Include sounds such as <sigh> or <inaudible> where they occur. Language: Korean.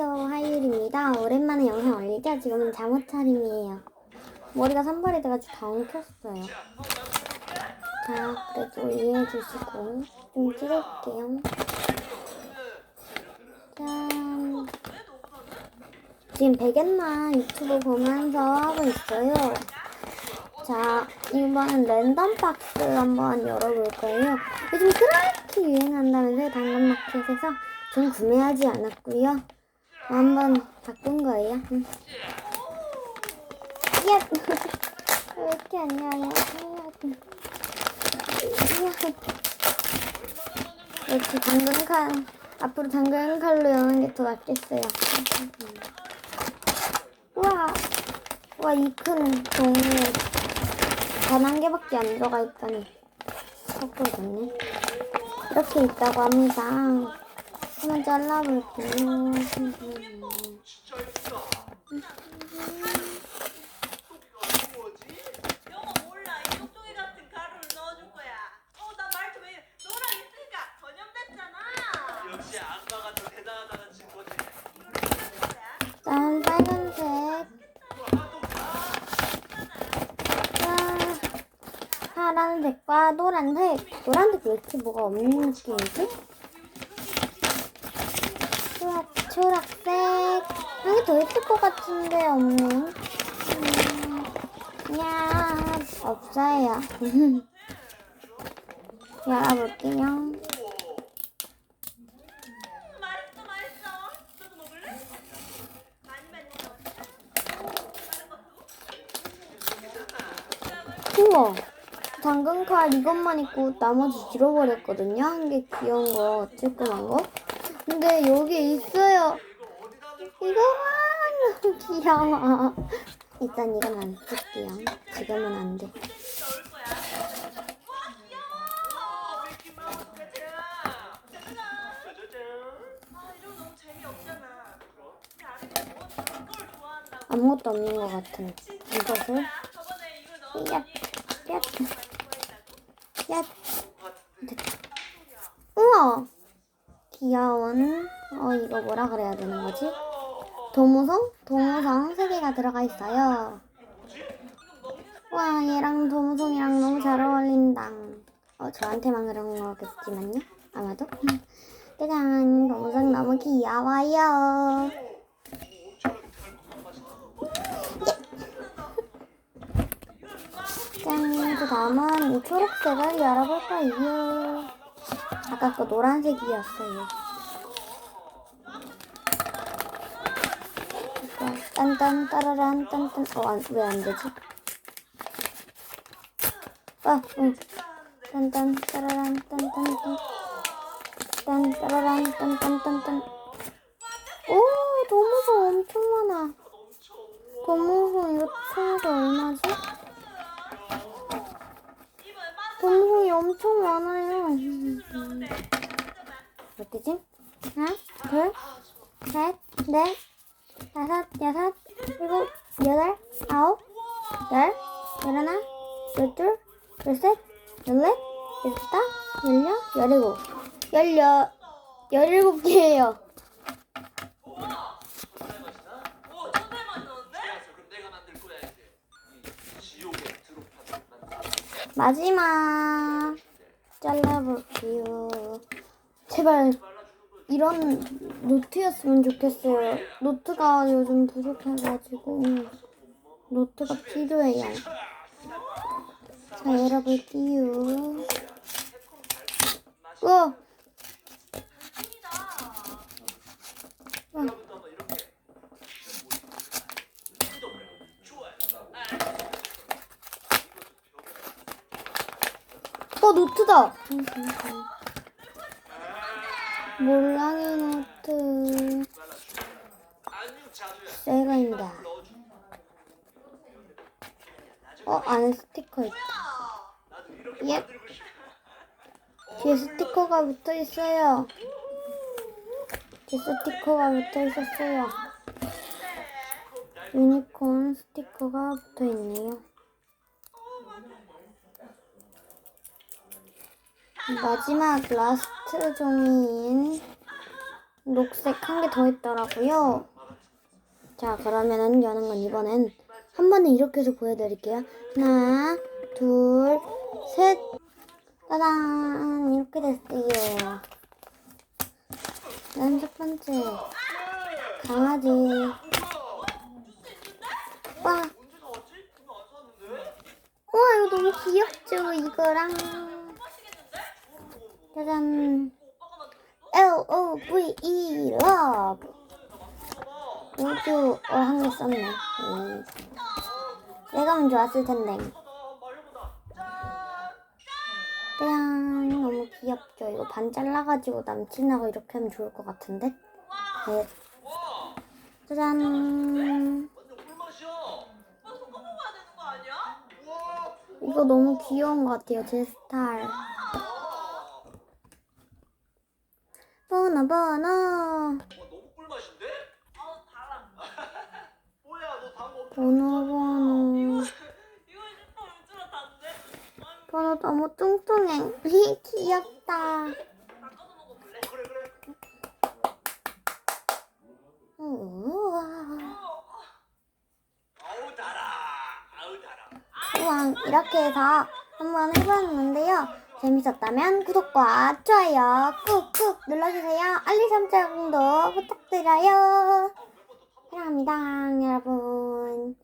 안녕하세요 하율입니다. 오랜만에 영상 올리죠? 지금은 잠옷 차림이에요. 머리가 산발이 돼가지고 다 엉켰어요. 자 그래도 이해해 주시고 좀 찍을게요. 짠. 지금 베갯만 유튜브 보면서 하고 있어요. 자 이번엔 랜덤 박스 한번 열어볼 거예요. 요즘 그렇게 유행한다면서요? 당근마켓에서? 전 구매하지 않았고요 한번 바꾼 거예요? 음. 야! 왜 이렇게 안 열려 역시 당근 칼 앞으로 당근 칼로 여는 게 더 낫겠어요. 우와. 와 이 큰 종이 단한 개밖에 안 들어가 있다니. 섞어졌네. 이렇게 있다고 합니다 한번 잘라볼게요. 파란색과 노란색. 노란색 왜 이렇게 뭐가 없는 느낌이지? 초록, 초록색. 한개더 있을 것 같은데 없네 음, 야 없어요. <laughs> 열어볼게요. 우와 당근칼 이것만 있고 나머지 잃어버렸거든요. 한 개 귀여운 거 찔끔한 거 근데 여기 있어요 이거만 귀여워 일단 이건 안 쓸게요 지금은 이걸 좋아한다고. 아무것도 없는 것 같은 이것을 야, 야? 야. 우와 귀여운 어 이거 뭐라 그래야 되는 거지? 도무성? 도무성 세 개가 들어가 있어요. 와 얘랑 도무송이랑 너무 잘 어울린다. 어 저한테만 그런 거겠지만요? 아마도? 짜잔 도무송 너무 귀여워요. 짠 그 다음은 이 초록색을 열어볼 거예요 아까 거 노란색이었어요 딴딴 따라란 딴딴 어왜 안 되지? 아, 응. 딴딴 따라란 딴딴딴 딴 따라란 딴딴딴딴 오 도무송 엄청 많아 도무송 이거 총에서 얼마지? 엄청 많아요? 몇 개지? 하나 둘 셋 넷 다섯 여섯 일곱 여덟 아홉 열 열하나 열둘 열셋 열넷 열다섯 열여 열일곱. 열여 열일곱 개예요 오, 정말 맛있는데? 알았어, 그럼 내가 만들 거야 이제. 이 지옥의 드롭파를 만들. 마지막 잘라볼게요. 제발 이런 노트였으면 좋겠어요. 노트가 요즘 부족해가지고 노트가 필요해요. 자 열어볼게요. 우와 우와. 부터 한번 이렇게 뜯어버려. 좋아요. 어 노트다 몰랑이 노트 넣어줘. 어 안에 스티커 있다 예. 뒤에 스티커가 붙어 있어요. 뒤에 스티커가 붙어 있었어요. 유니콘 스티커가 붙어 있네요. 마지막 라스트 종이인 녹색 한 개 더 있더라고요. 자, 그러면은 여는 건 이번엔 한 번에 이렇게 해서 보여드릴게요. 하나, 둘, 셋. 짜잔! 이렇게 됐어요. 난 첫 번째. 강아지. 와? 우와, 이거 너무 귀엽죠? 이거랑. 짜잔. L-O-V-E, love. 우주, 어, 한개 썼네. 음. 내가 하면 좋았을 텐데. 짠! 짠, 너무 귀엽죠? 이거 반 잘라가지고 남친하고 이렇게 하면 좋을 것 같은데? 네. 와! 짜잔. 우와! 이거 너무 귀여운 것 같아요, 제 스타일. 와! 번호, 번호. 와, 너무 꿀맛인데? 아우 달아. <laughs> 뭐야, 너 단거 엄청 번호, 번호. 이거 진짜 울트라 단데? 아유 번호 너무 뚱뚱해. 귀엽다. 먹어볼래? 그래, 그래. 우와. 아우, 달아. 아우, 달아. 우와, 이렇게 해서 한번 해봤는데요. 재밌었다면 구독과 좋아요 꾹꾹 눌러주세요. 알림 설정도 부탁드려요. 사랑합니다, 여러분.